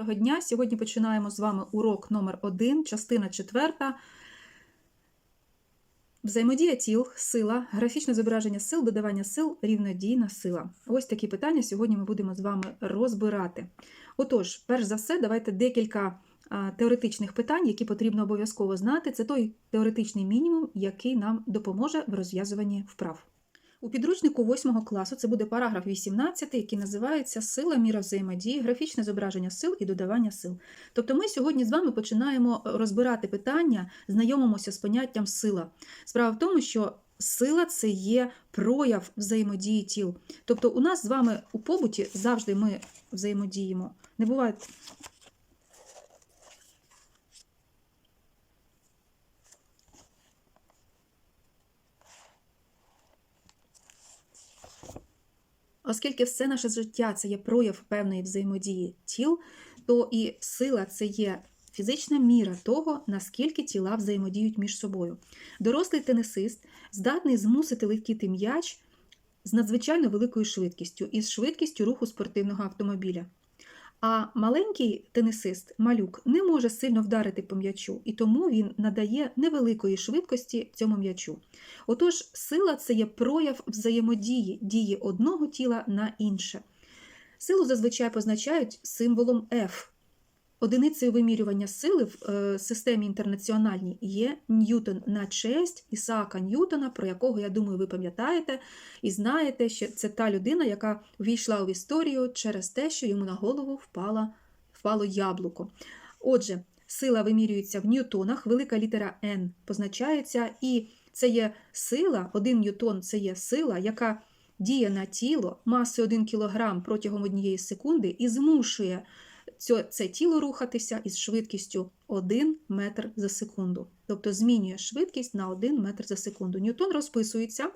Доброго дня! Сьогодні починаємо з вами урок номер 1 частина 4. Взаємодія тіл, сила, графічне зображення сил, додавання сил, рівнодійна сила. Ось такі питання сьогодні ми будемо з вами розбирати. Отож, перш за все, давайте декілька теоретичних питань, які потрібно обов'язково знати. Це той теоретичний мінімум, який нам допоможе в розв'язуванні вправ. У підручнику 8 класу це буде параграф 18, який називається Сила міра взаємодії, графічне зображення сил і додавання сил. Тобто ми сьогодні з вами починаємо розбирати питання, знайомимося з поняттям сила. Справа в тому, що сила це є прояв взаємодії тіл. Тобто, у нас з вами у побуті завжди ми взаємодіємо. Не буває Оскільки все наше життя це є прояв певної взаємодії тіл, то і сила це є фізична міра того, наскільки тіла взаємодіють між собою. Дорослий тенісист здатний змусити летіти м'яч з надзвичайно великою швидкістю і з швидкістю руху спортивного автомобіля. А маленький тенісист, малюк, не може сильно вдарити по м'ячу, і тому він надає невеликої швидкості цьому м'ячу. Отож, сила це є прояв взаємодії дії одного тіла на інше. Силу зазвичай позначають символом F. Одиницею вимірювання сили в е, системі інтернаціональній є Ньютон на честь Ісаака Ньютона, про якого, я думаю, ви пам'ятаєте і знаєте, що це та людина, яка ввійшла в історію через те, що йому на голову впала, впало яблуко. Отже, сила вимірюється в ньютонах, велика літера N позначається, і це є сила, один ньютон це є сила, яка діє на тіло масою 1 кг протягом однієї секунди і змушує це тіло рухатися із швидкістю 1 метр за секунду. Тобто змінює швидкість на 1 метр за секунду. Ньютон розписується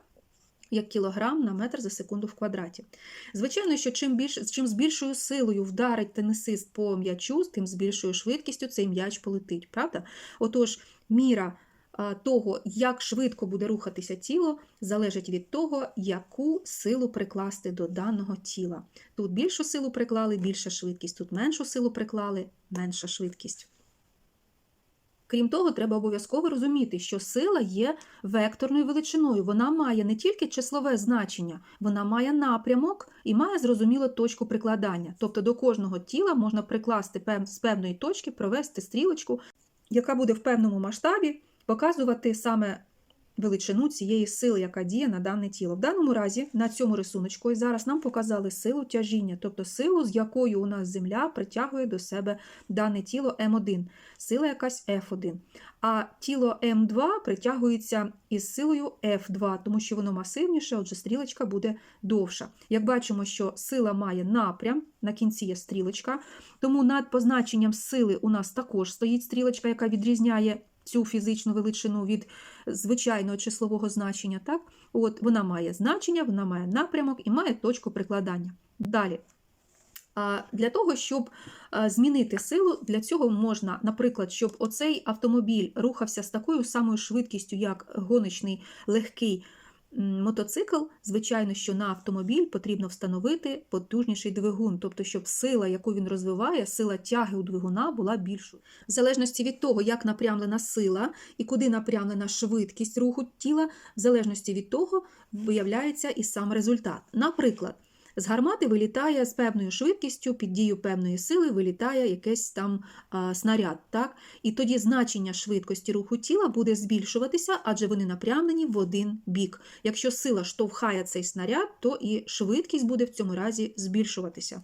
як кілограм на метр за секунду в квадраті. Звичайно, що чим більш, чим з більшою силою вдарить тенісист по м'ячу, тим з більшою швидкістю цей м'яч полетить. Правда? Отож, міра того, як швидко буде рухатися тіло, залежить від того, яку силу прикласти до даного тіла. Тут більшу силу приклали, більша швидкість, тут меншу силу приклали, менша швидкість. Крім того, треба обов'язково розуміти, що сила є векторною величиною. Вона має не тільки числове значення, вона має напрямок і має зрозумілу точку прикладання. Тобто до кожного тіла можна прикласти з певної точки, провести стрілочку, яка буде в певному масштабі показувати саме величину цієї сили, яка діє на дане тіло. В даному разі, на цьому рисуночку, і зараз нам показали силу тяжіння, тобто силу, з якою у нас Земля притягує до себе дане тіло М1, сила якась F1. А тіло М2 притягується із силою F2, тому що воно масивніше, отже, стрілочка буде довша. Як бачимо, що сила має напрям, на кінці є стрілочка, тому над позначенням сили у нас також стоїть стрілочка, яка відрізняє цю фізичну величину від звичайного числового значення. Так? От, Вона має значення, вона має напрямок і має точку прикладання. Далі. Для того, щоб змінити силу, для цього можна, наприклад, щоб оцей автомобіль рухався з такою самою швидкістю, як гоночний легкий мотоцикл, звичайно, що на автомобіль потрібно встановити потужніший двигун, тобто, щоб сила, яку він розвиває, сила тяги у двигуна була більшою. В залежності від того, як напрямлена сила і куди напрямлена швидкість руху тіла, в залежності від того, виявляється і сам результат. Наприклад, з гармати вилітає з певною швидкістю, під дію певної сили вилітає якийсь там а, снаряд. Так? І тоді значення швидкості руху тіла буде збільшуватися, адже вони напрямлені в один бік. Якщо сила штовхає цей снаряд, то і швидкість буде в цьому разі збільшуватися.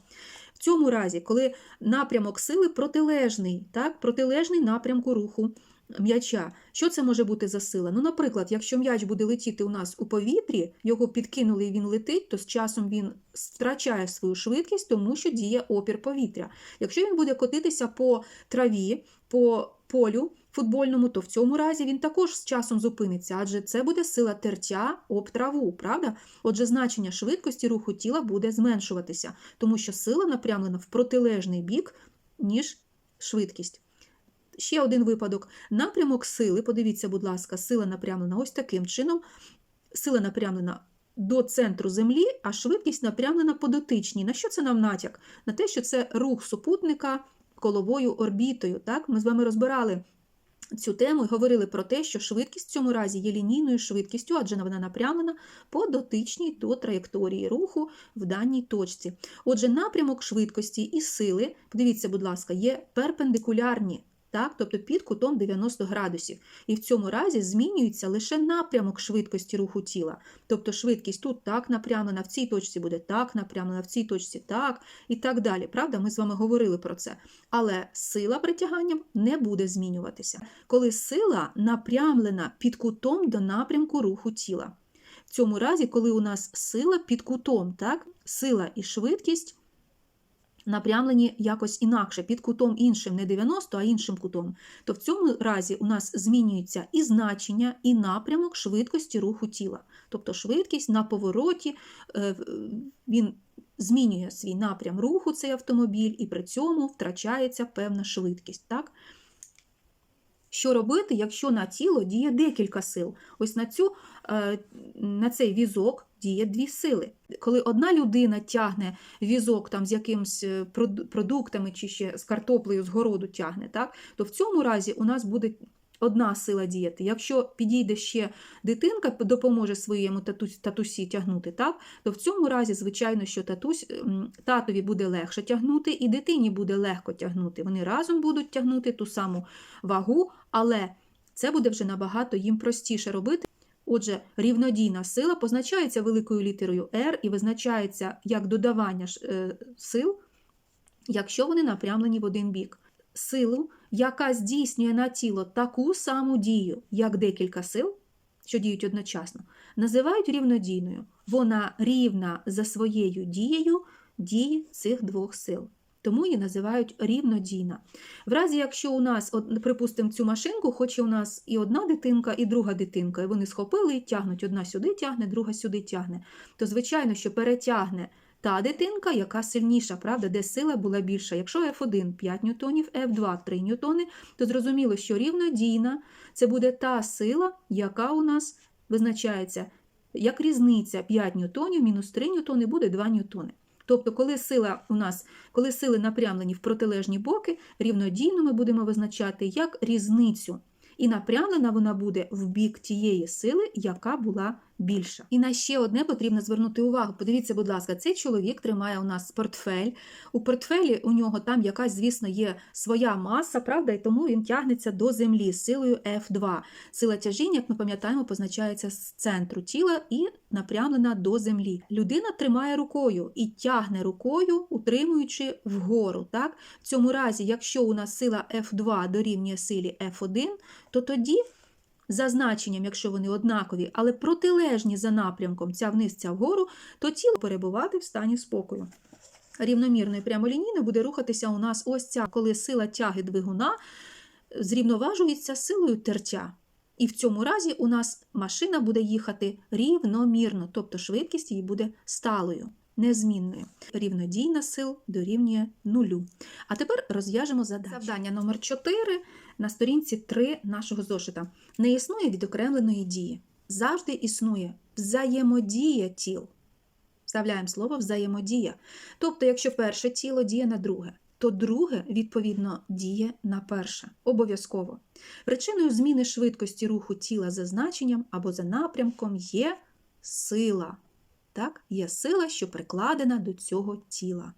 В цьому разі, коли напрямок сили протилежний, так? протилежний напрямку руху м'яча. Що це може бути за сила? Ну, наприклад, якщо м'яч буде летіти у нас у повітрі, його підкинули і він летить, то з часом він втрачає свою швидкість, тому що діє опір повітря. Якщо він буде котитися по траві, по полю футбольному, то в цьому разі він також з часом зупиниться, адже це буде сила тертя об траву, правда? Отже, значення швидкості руху тіла буде зменшуватися, тому що сила напрямлена в протилежний бік, ніж швидкість. Ще один випадок. Напрямок сили, подивіться, будь ласка, сила напрямлена ось таким чином. Сила напрямлена до центру Землі, а швидкість напрямлена по дотичній. На що це нам натяк? На те, що це рух супутника коловою орбітою. Так? Ми з вами розбирали цю тему і говорили про те, що швидкість в цьому разі є лінійною швидкістю, адже вона напрямлена по дотичній до траєкторії руху в даній точці. Отже, напрямок швидкості і сили, подивіться, будь ласка, є перпендикулярні. Так, тобто під кутом 90 градусів. І в цьому разі змінюється лише напрямок швидкості руху тіла. Тобто швидкість тут так напрямлена, в цій точці буде так напрямлена, в цій точці так і так далі. Правда, ми з вами говорили про це. Але сила притяганням не буде змінюватися, коли сила напрямлена під кутом до напрямку руху тіла. В цьому разі, коли у нас сила під кутом, так, сила і швидкість напрямлені якось інакше, під кутом іншим, не 90, а іншим кутом, то в цьому разі у нас змінюється і значення, і напрямок швидкості руху тіла. Тобто швидкість на повороті, е, він змінює свій напрям руху, цей автомобіль, і при цьому втрачається певна швидкість. Так? Що робити, якщо на тіло діє декілька сил? Ось на цю, на цей візок діє дві сили. Коли одна людина тягне візок там з якимось е, продуктами чи ще з картоплею з городу тягне, так, то в цьому разі у нас буде одна сила діяти. Якщо підійде ще дитинка, допоможе своєму татусі тягнути, так, то в цьому разі, звичайно, що татусь, татові буде легше тягнути, і дитині буде легко тягнути. Вони разом будуть тягнути ту саму вагу, але це буде вже набагато їм простіше робити. Отже, рівнодійна сила позначається великою літерою R і визначається як додавання е, сил, якщо вони напрямлені в один бік. Силу, яка здійснює на тіло таку саму дію, як декілька сил, що діють одночасно, називають рівнодійною. Вона рівна за своєю дією дії цих двох сил тому її називають рівнодійна. В разі, якщо у нас, припустимо, цю машинку, хоче у нас і одна дитинка, і друга дитинка, і вони схопили і тягнуть, одна сюди тягне, друга сюди тягне, то, звичайно, що перетягне та дитинка, яка сильніша, правда, де сила була більша. Якщо F1 5 ньютонів, F2 3 ньютони, то зрозуміло, що рівнодійна це буде та сила, яка у нас визначається як різниця 5 ньютонів мінус 3 ньютони буде 2 ньютони. Тобто, коли сила у нас, коли сили напрямлені в протилежні боки, рівнодійно ми будемо визначати як різницю. І напрямлена вона буде в бік тієї сили, яка була більша. І на ще одне потрібно звернути увагу. Подивіться, будь ласка, цей чоловік тримає у нас портфель. У портфелі у нього там якась, звісно, є своя маса, правда, і тому він тягнеться до землі з силою F2. Сила тяжіння, як ми пам'ятаємо, позначається з центру тіла і напрямлена до землі. Людина тримає рукою і тягне рукою, утримуючи вгору. Так? В цьому разі, якщо у нас сила F2 дорівнює силі F1, то тоді за значенням, якщо вони однакові, але протилежні за напрямком ця вниз, ця вгору, то тіло перебувати в стані спокою. Рівномірно і прямолінійно буде рухатися у нас ось ця, коли сила тяги двигуна зрівноважується силою тертя. І в цьому разі у нас машина буде їхати рівномірно, тобто швидкість її буде сталою, незмінною. Рівнодійна сил дорівнює нулю. А тепер розв'яжемо задачу. Завдання номер 4 на сторінці 3 нашого зошита. Не існує відокремленої дії. Завжди існує взаємодія тіл. Вставляємо слово взаємодія. Тобто, якщо перше тіло діє на друге, то друге, відповідно, діє на перше. Обов'язково. Причиною зміни швидкості руху тіла за значенням або за напрямком є сила. Так? Є сила, що прикладена до цього тіла.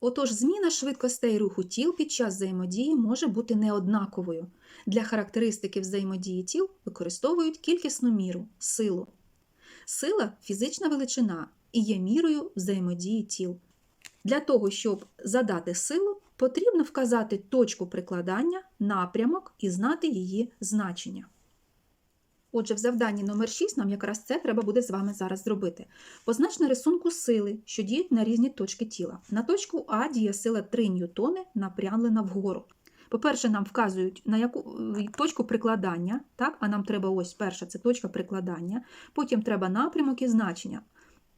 Отож, зміна швидкостей руху тіл під час взаємодії може бути неоднаковою. Для характеристики взаємодії тіл використовують кількісну міру силу. Сила фізична величина і є мірою взаємодії тіл. Для того, щоб задати силу, потрібно вказати точку прикладання, напрямок і знати її значення. Отже, в завданні номер 6 нам якраз це треба буде з вами зараз зробити. Познач на рисунку сили, що діють на різні точки тіла. На точку А діє сила 3 ньютони, напрямлена вгору. По-перше, нам вказують на яку точку прикладання, так? а нам треба ось перша це точка прикладання, потім треба напрямок і значення.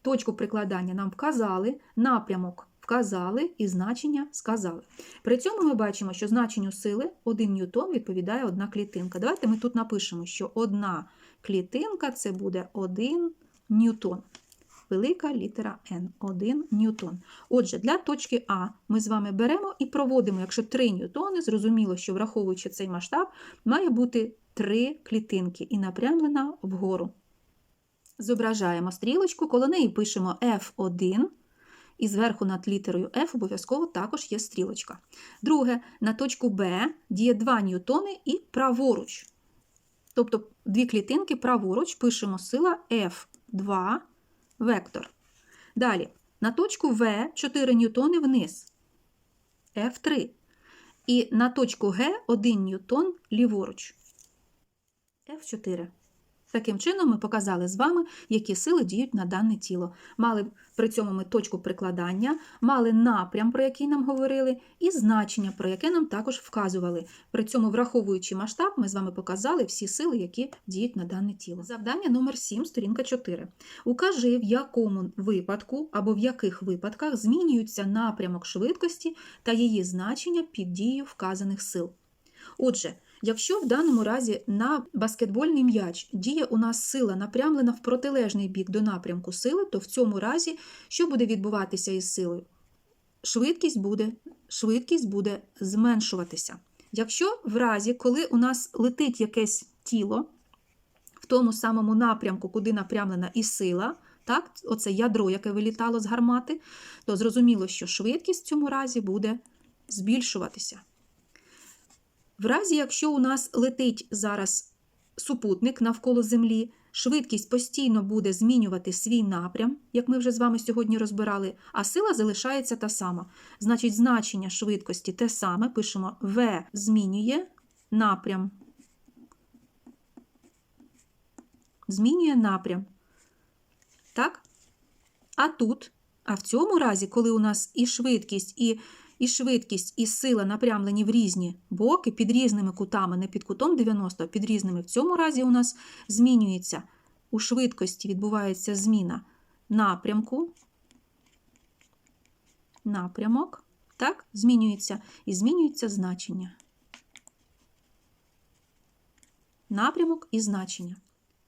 Точку прикладання нам вказали, напрямок вказали і значення сказали. При цьому ми бачимо, що значенню сили 1 ньютон відповідає одна клітинка. Давайте ми тут напишемо, що одна клітинка це буде 1 ньютон. велика літера N, 1 ньютон. Отже, для точки А ми з вами беремо і проводимо, якщо 3 ньютони, зрозуміло, що враховуючи цей масштаб, має бути 3 клітинки і напрямлена вгору. Зображаємо стрілочку, коло неї пишемо F1, і зверху над літерою F обов'язково також є стрілочка. Друге, на точку Б діє 2 ньютони і праворуч. Тобто дві клітинки праворуч пишемо сила F2 вектор. Далі, на точку В 4 ньютони вниз. F3. І на точку Г 1 ньютон ліворуч. F4. Таким чином, ми показали з вами, які сили діють на дане тіло. Мали при цьому ми точку прикладання, мали напрям, про який нам говорили, і значення, про яке нам також вказували. При цьому, враховуючи масштаб, ми з вами показали всі сили, які діють на дане тіло. Завдання номер 7, сторінка 4. Укажи, в якому випадку або в яких випадках змінюється напрямок швидкості та її значення під дією вказаних сил. Отже, Якщо в даному разі на баскетбольний м'яч діє у нас сила напрямлена в протилежний бік до напрямку сили, то в цьому разі що буде відбуватися із силою? Швидкість буде, швидкість буде зменшуватися. Якщо в разі, коли у нас летить якесь тіло в тому самому напрямку, куди напрямлена і сила, так, оце ядро, яке вилітало з гармати, то зрозуміло, що швидкість в цьому разі буде збільшуватися. В разі, якщо у нас летить зараз супутник навколо Землі, швидкість постійно буде змінювати свій напрям, як ми вже з вами сьогодні розбирали, а сила залишається та сама. Значить, значення швидкості те саме, пишемо V змінює напрям. Змінює напрям. Так? А тут, а в цьому разі, коли у нас і швидкість, і і швидкість, і сила напрямлені в різні боки під різними кутами, не під кутом 90, а під різними. В цьому разі у нас змінюється у швидкості відбувається зміна напрямку, напрямок, так, змінюється і змінюється значення. Напрямок і значення.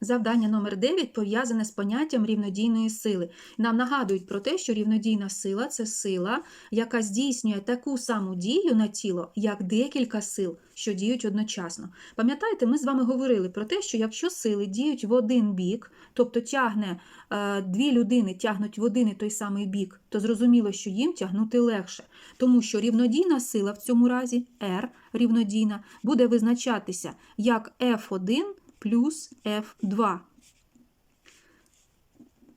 Завдання номер 9 пов'язане з поняттям рівнодійної сили. Нам нагадують про те, що рівнодійна сила це сила, яка здійснює таку саму дію на тіло, як декілька сил, що діють одночасно. Пам'ятаєте, ми з вами говорили про те, що якщо сили діють в один бік, тобто тягне е, дві людини тягнуть в один і той самий бік, то зрозуміло, що їм тягнути легше, тому що рівнодійна сила в цьому разі R рівнодійна буде визначатися як F1 плюс F2.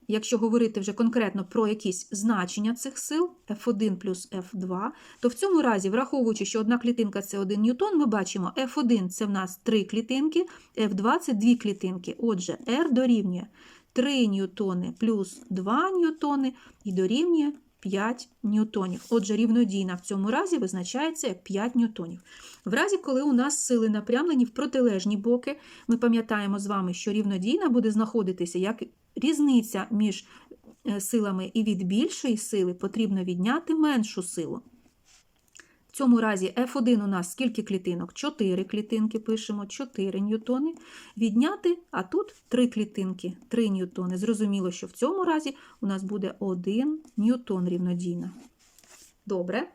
Якщо говорити вже конкретно про якісь значення цих сил F1 плюс F2, то в цьому разі, враховуючи, що одна клітинка це 1 ньютон, ми бачимо F1 це в нас 3 клітинки, F2 це 2 клітинки. Отже, R дорівнює 3 ньютони плюс 2 ньютони і дорівнює 5 ньютонів. Отже, рівнодійна в цьому разі визначається як 5 ньютонів. В разі, коли у нас сили напрямлені в протилежні боки, ми пам'ятаємо з вами, що рівнодійна буде знаходитися як різниця між е, силами, і від більшої сили потрібно відняти меншу силу. В цьому разі F1 у нас скільки клітинок? 4 клітинки пишемо, 4 ньютони. Відняти, а тут 3 клітинки, 3 ньютони. Зрозуміло, що в цьому разі у нас буде 1 ньютон рівнодійна. Добре.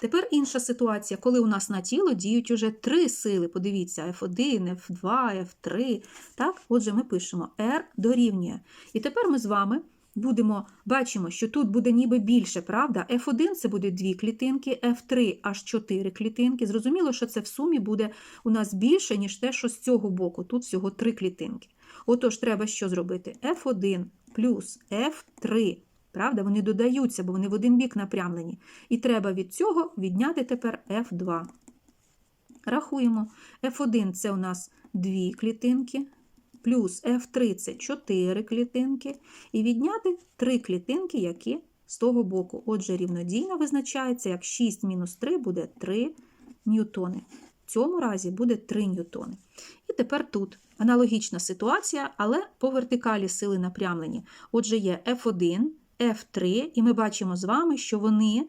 Тепер інша ситуація, коли у нас на тіло діють уже три сили. Подивіться, F1, F2, F3. Так? Отже, ми пишемо R дорівнює. І тепер ми з вами будемо, бачимо, що тут буде ніби більше, правда? F1 це буде 2 клітинки, F3 аж 4 клітинки. Зрозуміло, що це в сумі буде у нас більше, ніж те, що з цього боку. Тут всього 3 клітинки. Отож, треба що зробити? F1 плюс F3. Правда, вони додаються, бо вони в один бік напрямлені. І треба від цього відняти тепер F2. Рахуємо. F1 це у нас 2 клітинки, плюс F3 це 4 клітинки, і відняти 3 клітинки, які з того боку. Отже, рівнодійно визначається, як 6 мінус 3 буде 3 ньютони. В цьому разі буде 3 ньютони. І тепер тут аналогічна ситуація, але по вертикалі сили напрямлені. Отже, є F1, F3, і ми бачимо з вами, що вони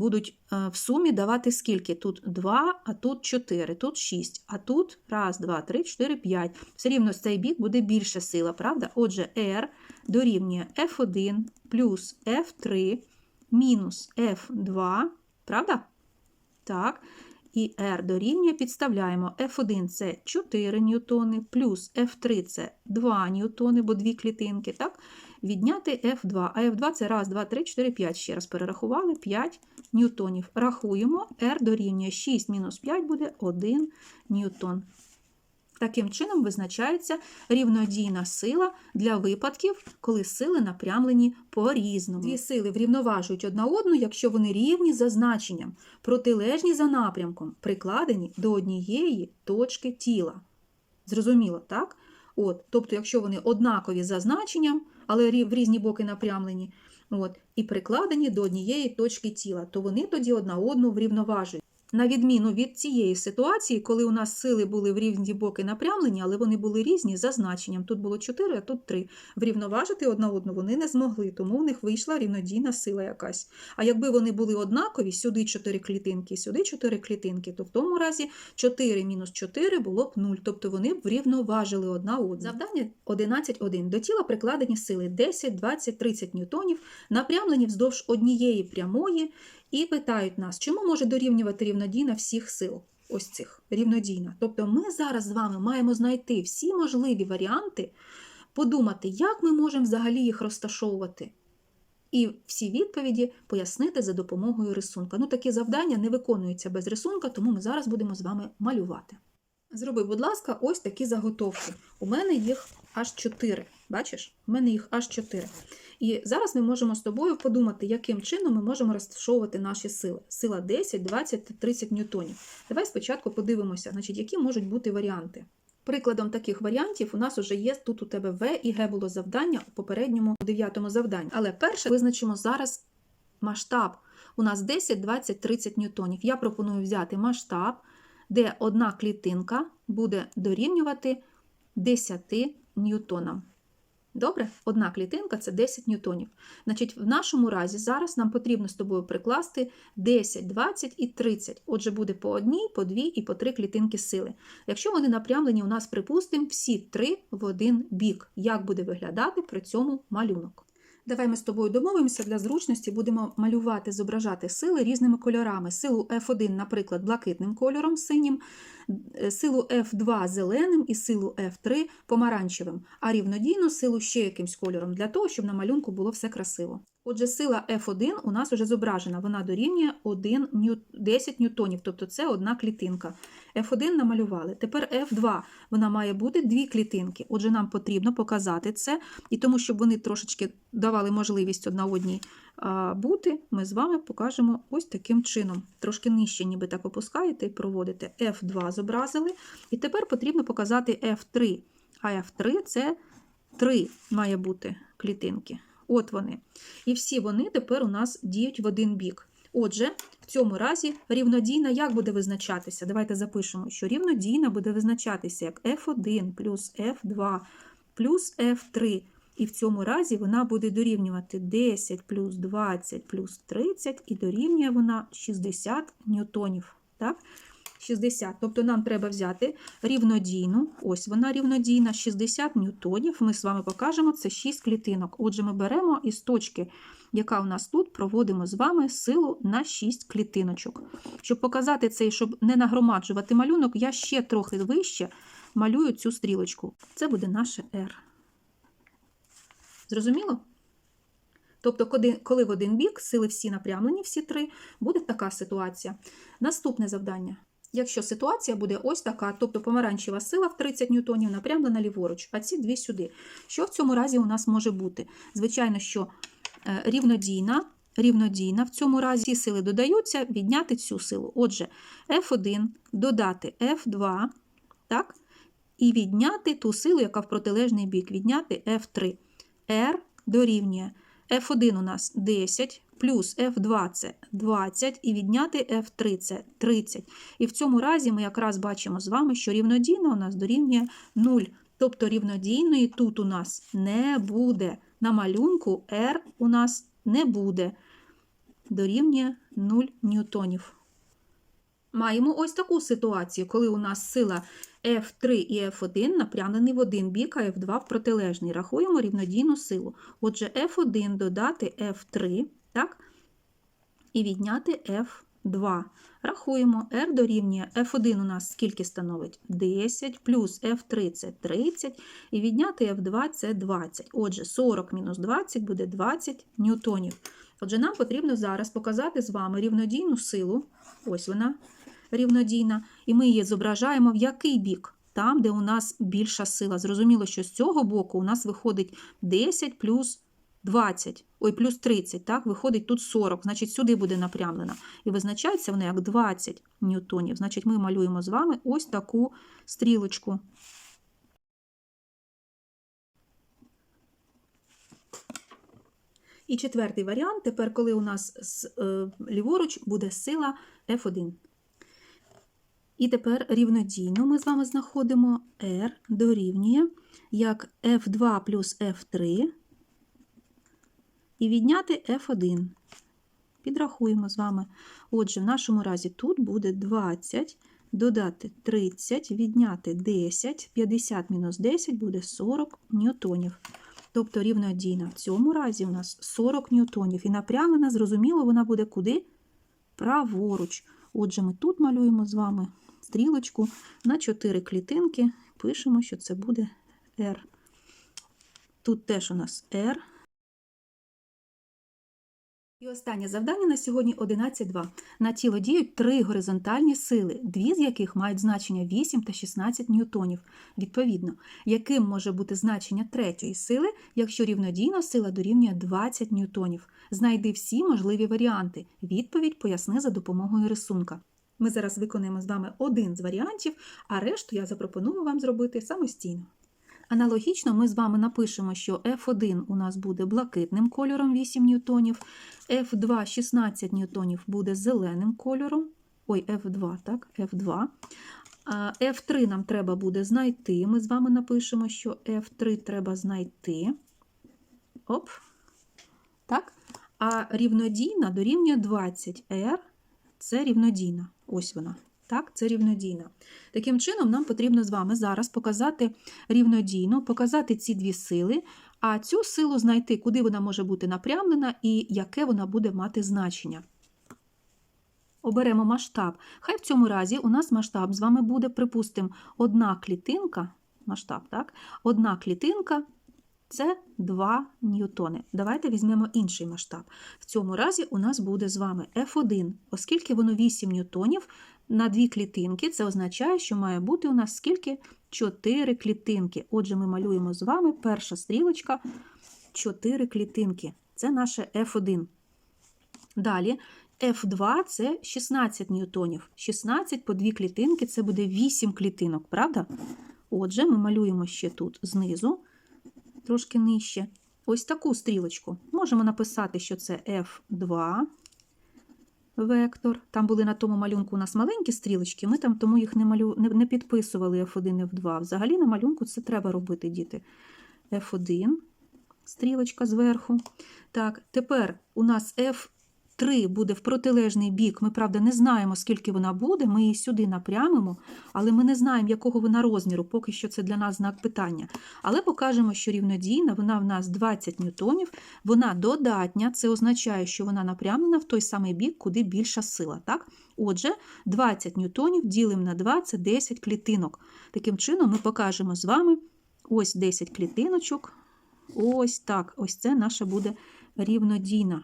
будуть е, в сумі давати скільки? Тут 2, а тут 4, тут 6, а тут 1, 2, 3, 4, 5. Все рівно цей бік буде більша сила, правда? Отже, R дорівнює F1 плюс F3 мінус F2, правда? Так. І R дорівнює підставляємо F1 це 4 ньютони, плюс F3 це 2 ньютони, бо дві клітинки, так? Відняти F2. А F2 це 1, 2, 3, 4, 5. Ще раз перерахували 5 ньютонів. Рахуємо, R дорівнює 6 мінус 5 буде 1 ньютон. Таким чином визначається рівнодійна сила для випадків, коли сили напрямлені по-різному. Дві сили врівноважують одна одну, якщо вони рівні за значенням, протилежні за напрямком, прикладені до однієї точки тіла. Зрозуміло, так? От, Тобто, якщо вони однакові за значенням, але в різні боки напрямлені, от, і прикладені до однієї точки тіла, то вони тоді одна одну врівноважують. На відміну від цієї ситуації, коли у нас сили були в різні боки напрямлені, але вони були різні за значенням. Тут було 4, а тут 3. Врівноважити одна одну вони не змогли, тому в них вийшла рівнодійна сила якась. А якби вони були однакові, сюди 4 клітинки, сюди 4 клітинки, то в тому разі 4 мінус 4 було б 0, тобто вони б врівноважили одна одну. Завдання 11.1. До тіла прикладені сили 10, 20, 30 ньютонів, напрямлені вздовж однієї прямої, і питають нас, чому може дорівнювати рівнодійна всіх сил? Ось цих рівнодійна. Тобто ми зараз з вами маємо знайти всі можливі варіанти, подумати, як ми можемо взагалі їх розташовувати. І всі відповіді пояснити за допомогою рисунка. Ну, такі завдання не виконуються без рисунка, тому ми зараз будемо з вами малювати. Зроби, будь ласка, ось такі заготовки. У мене їх аж 4. Бачиш? У мене їх аж 4. І зараз ми можемо з тобою подумати, яким чином ми можемо розташовувати наші сили. Сила 10, 20 та 30 ньютонів. Давай спочатку подивимося, значить, які можуть бути варіанти. Прикладом таких варіантів у нас вже є тут у тебе В і Г було завдання у попередньому дев'ятому завданні. Але перше визначимо зараз масштаб. У нас 10, 20, 30 ньютонів. Я пропоную взяти масштаб, де одна клітинка буде дорівнювати 10 ньютонам. Добре, одна клітинка це 10 ньютонів. Значить, в нашому разі зараз нам потрібно з тобою прикласти 10, 20 і 30. Отже, буде по одній, по дві і по три клітинки сили. Якщо вони напрямлені, у нас, припустимо, всі три в один бік. Як буде виглядати при цьому малюнок? Давай ми з тобою домовимося для зручності, будемо малювати, зображати сили різними кольорами. Силу F1, наприклад, блакитним кольором синім, силу F2 зеленим і силу F3 помаранчевим, а рівнодійну силу ще якимсь кольором, для того, щоб на малюнку було все красиво. Отже, сила F1 у нас вже зображена, вона дорівнює 1 ню... 10 ньютонів, тобто це одна клітинка. F1 намалювали. Тепер F2, вона має бути дві клітинки. Отже, нам потрібно показати це, і тому, щоб вони трошечки давали можливість одна одній бути, ми з вами покажемо ось таким чином. Трошки нижче, ніби так опускаєте і проводите. F2 зобразили. І тепер потрібно показати F3. А F3 це 3 має бути клітинки. От вони. І всі вони тепер у нас діють в один бік. Отже, в цьому разі рівнодійна як буде визначатися? Давайте запишемо, що рівнодійна буде визначатися як F1 плюс F2 плюс F3. І в цьому разі вона буде дорівнювати 10 плюс 20 плюс 30, і дорівнює вона 60 ньютонів. Так? 60. Тобто нам треба взяти рівнодійну, ось вона рівнодійна, 60 ньютонів. Ми з вами покажемо, це 6 клітинок. Отже, ми беремо із точки, яка у нас тут, проводимо з вами силу на 6 клітиночок. Щоб показати це і щоб не нагромаджувати малюнок, я ще трохи вище малюю цю стрілочку. Це буде наше R. Зрозуміло? Тобто, коли в один бік сили всі напрямлені, всі три, буде така ситуація. Наступне завдання. Якщо ситуація буде ось така, тобто помаранчева сила в 30 ньютонів напрямлена ліворуч, а ці дві сюди. Що в цьому разі у нас може бути? Звичайно, що е, рівнодійна, рівнодійна в цьому разі ці сили додаються, відняти цю силу. Отже, F1 додати F2, так? і відняти ту силу, яка в протилежний бік, відняти F3. R дорівнює F1 у нас 10, плюс F2 це 20, і відняти F3 це 30. І в цьому разі ми якраз бачимо з вами, що рівнодійна у нас дорівнює 0. Тобто рівнодійної тут у нас не буде. На малюнку R у нас не буде. дорівнює 0 ньютонів. Маємо ось таку ситуацію, коли у нас сила F3 і F1 напрямлені в один бік, а F2 в протилежний. Рахуємо рівнодійну силу. Отже, F1 додати F3, так? І відняти F2. Рахуємо, R дорівнює F1 у нас скільки становить? 10, плюс F3 це 30, і відняти F2 це 20. Отже, 40 мінус 20 буде 20 ньютонів. Отже, нам потрібно зараз показати з вами рівнодійну силу. Ось вона рівнодійна. І ми її зображаємо в який бік? Там, де у нас більша сила. Зрозуміло, що з цього боку у нас виходить 10 плюс 20, ой, плюс 30, так, виходить тут 40, значить сюди буде напрямлена. І визначається вона як 20 ньютонів. Значить, ми малюємо з вами ось таку стрілочку. І четвертий варіант, тепер, коли у нас з, е, ліворуч буде сила F1. І тепер рівнодійно ми з вами знаходимо R дорівнює як F2 плюс F3 і відняти F1. Підрахуємо з вами. Отже, в нашому разі тут буде 20, додати 30, відняти 10, 50 мінус 10 буде 40 ньютонів. Тобто рівнодійна в цьому разі у нас 40 ньютонів. І напрямлена, зрозуміло, вона буде куди? Праворуч. Отже, ми тут малюємо з вами стрілочку на 4 клітинки. Пишемо, що це буде R. Тут теж у нас R. І останнє завдання на сьогодні 11.2. На тіло діють три горизонтальні сили, дві з яких мають значення 8 та 16 ньютонів. Відповідно, яким може бути значення третьої сили, якщо рівнодійна сила дорівнює 20 ньютонів. Знайди всі можливі варіанти. Відповідь поясни за допомогою рисунка. Ми зараз виконаємо з вами один з варіантів, а решту я запропоную вам зробити самостійно. Аналогічно ми з вами напишемо, що F1 у нас буде блакитним кольором 8 ньютонів, F2 16 ньютонів буде зеленим кольором. Ой, F2, так, F2. А F3 нам треба буде знайти. Ми з вами напишемо, що F3 треба знайти. Оп. Так. А рівнодійна дорівнює 20 R. Це рівнодійна. Ось вона. Так, це рівнодійна. Таким чином, нам потрібно з вами зараз показати рівнодійно, показати ці дві сили, а цю силу знайти, куди вона може бути напрямлена і яке вона буде мати значення. Оберемо масштаб. Хай в цьому разі у нас масштаб з вами буде, припустимо, одна клітинка, масштаб, так? Одна клітинка це 2 ньютони. Давайте візьмемо інший масштаб. В цьому разі у нас буде з вами F1, оскільки воно 8 ньютонів на дві клітинки, це означає, що має бути у нас скільки? 4 клітинки. Отже, ми малюємо з вами перша стрілочка 4 клітинки. Це наше F1. Далі F2 це 16 ньютонів. 16 по дві клітинки це буде 8 клітинок, правда? Отже, ми малюємо ще тут знизу, трошки нижче. Ось таку стрілочку. Можемо написати, що це F2 вектор. Там були на тому малюнку у нас маленькі стрілочки, ми там тому їх не малю... не, підписували F1 F2. Взагалі на малюнку це треба робити, діти. F1, стрілочка зверху. Так, тепер у нас F3 буде в протилежний бік. Ми, правда, не знаємо, скільки вона буде. Ми її сюди напрямимо, але ми не знаємо, якого вона розміру, поки що це для нас знак питання. Але покажемо, що рівнодійна, вона в нас 20 ньютонів, вона додатня, це означає, що вона напрямлена в той самий бік, куди більша сила. Так? Отже, 20 ньютонів ділимо на 2 це 10 клітинок. Таким чином, ми покажемо з вами ось 10 клітиночок. Ось так. Ось це наша буде рівнодійна.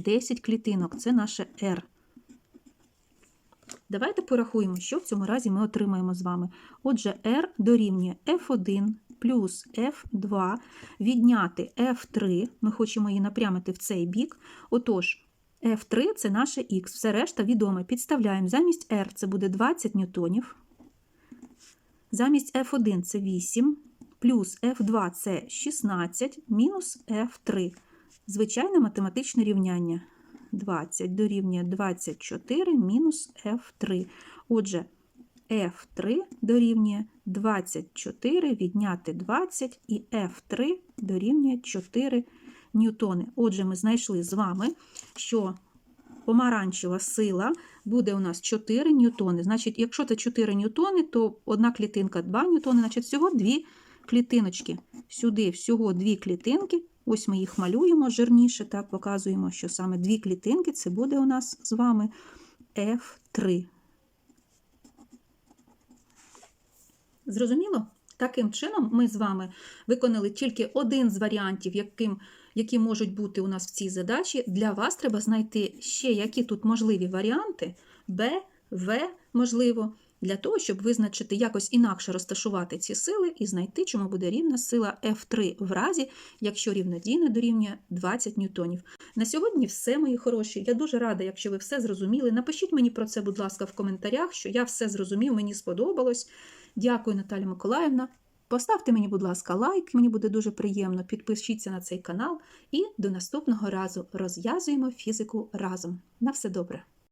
10 клітинок це наше R. Давайте порахуємо, що в цьому разі ми отримаємо з вами. Отже, R дорівнює F1 плюс F2, відняти F3, ми хочемо її напрямити в цей бік. Отож, F3 це наше Х, все решта відоме. Підставляємо замість R це буде 20 ньютонів. Замість F1 це 8, плюс F2 це 16, мінус F3. Звичайне математичне рівняння. 20 дорівнює 24 мінус F3. Отже, F3 дорівнює 24 відняти 20 і F3 дорівнює 4 ньютони. Отже, ми знайшли з вами, що помаранчева сила буде у нас 4 ньютони. Значить, якщо це 4 ньютони, то одна клітинка 2 ньютони, значить всього 2 клітиночки. Сюди всього 2 клітинки. Ось ми їх малюємо жирніше, так показуємо, що саме 2 клітинки це буде у нас з вами F3. Зрозуміло? Таким чином, ми з вами виконали тільки один з варіантів, яким, які можуть бути у нас в цій задачі. Для вас треба знайти ще, які тут можливі варіанти Б, В, можливо, для того, щоб визначити якось інакше розташувати ці сили і знайти, чому буде рівна сила F3 в разі, якщо рівнодійна дорівнює 20 ньютонів. На сьогодні все, мої хороші. Я дуже рада, якщо ви все зрозуміли. Напишіть мені про це, будь ласка, в коментарях, що я все зрозумів, мені сподобалось. Дякую, Наталя Миколаївна. Поставте мені, будь ласка, лайк, мені буде дуже приємно. Підпишіться на цей канал і до наступного разу розв'язуємо фізику разом. На все добре!